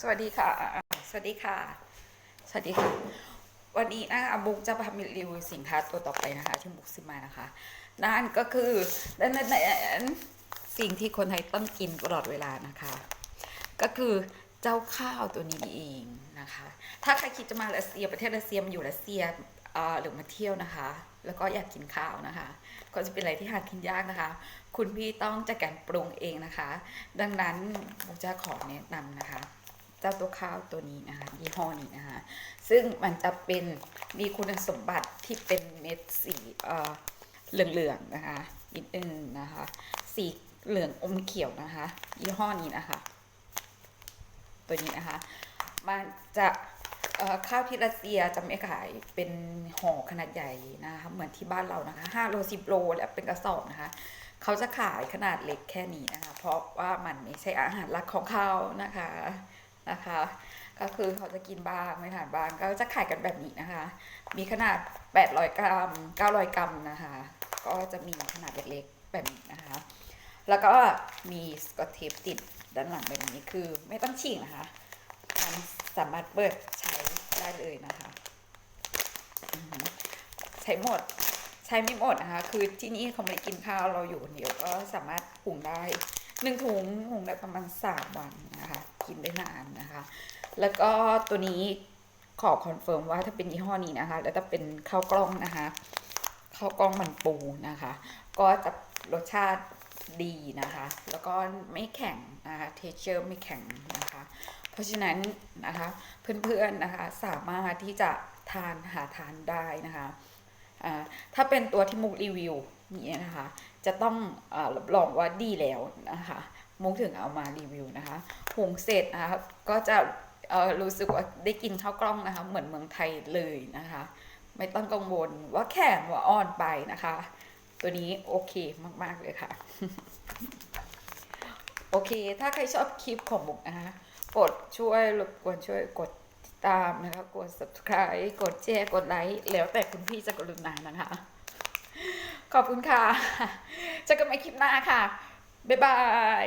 สวัสดีค่ะ สวัสดีค่ะ สวัสดีค่ะ วันนี้นะคะบุ๊กจะพามารีวิวสินค้าตัวต่อไปนะคะ ที่บุ๊กซื้อมานะคะ นั่นก็คือนั่นนั่นสิ่งที่คนไทยต้องกินตลอดเวลานะคะ ก็คือเจ้าข้าวตัวนี้เองนะคะ ถ้าใครคิดจะมารัสเซียประเทศรัสเซียมาอยู่รัสเซียหรือมาเที่ยวนะคะ แล้วก็อยากกินข้าวนะคะ ก็จะเป็นอะไรที่หากินยากนะคะ คุณพี่ต้องจัดการปรุงเองนะคะ ดังนั้นผมจะขอแนะนำนะคะ จ้าตัวข้าวตัวนี้นะคะยี่ห้อนี้นะคะซึ่งมันจะเป็นมีคุณสมบัติที่เป็นเม็ดสีเอ่อเหลืองๆนะคะนิดนึงนะคะ สีเหลืองอมเขียวนะคะยี่ห้อนี้นะคะ ตัวนี้นะคะ มันจะข้าวที่รัสเซียจะไม่ขายเป็นห่อขนาดใหญ่นะคะเหมือนที่บ้านเรานะคะ5โล10โลและเป็นกระสอบนะคะเขาจะขายขนาดเล็กแค่นี้นะคะ เพราะว่ามันไม่ใช่อาหารหลักของเขานะคะ นะคะ ก็คือเขาจะกินบ้างไม่ทานบ้างก็จะขายกันแบบนี้นะคะ มีขนาด 800 กรัม 900 กรัมนะคะ ก็จะมีขนาดเล็กๆแบบนี้นะคะ แล้วก็มีสกอตเทปติดด้านหลังแบบนี้คือไม่ต้องฉีกนะคะมันสามารถเปิดใช้ได้เลยนะคะ ใช้หมดใช้ไม่หมดนะคะ คือที่นี่เขาไม่ได้กินข้าวเราอยู่คนเดียวก็สามารถหุงได้หนึ่งถุงหุงได้ประมาณสามวันนะคะ กินได้นานนะคะ แล้วก็ตัวนี้ขอคอนเฟิร์มว่าถ้าเป็นยี่ห้อนี้นะคะ แล้วถ้าเป็นข้าวกล้องนะคะข้าวกล้องมันปูนะคะ ก็จะรสชาติดีนะคะ แล้วก็ไม่แข็งนะคะเทเชอร์ไม่แข็งนะคะ เพราะฉะนั้นนะคะเพื่อนๆนะคะสามารถที่จะทานหาทานได้นะคะถ้าเป็นตัวที่มุกรีวิวนี่นะคะ จะต้องอรับรองว่าดีแล้วนะคะ มุกถึงเอามารีวิวนะคะหุงเสร็จนะคะก็จะรู้สึกว่าได้กินข้าวกล้องนะคะ เหมือนเมืองไทยเลยนะคะ ไม่ต้องกังวลว่าแข็งว่าอ่อนไปนะคะ ตัวนี้โอเคมากๆเลยค่ะ โอเค ถ้าใครชอบคลิปของมุกนะคะกดช่วยรบกวนช่วยกดติดตามนะคะ กด subscribe กดแชร์กดไลค์แล้วแต่คุณพี่จะกรุณานะคะ ขอบคุณค่ะเจอกันใหม่คลิปหน้าค่ะ บ๊ายบาย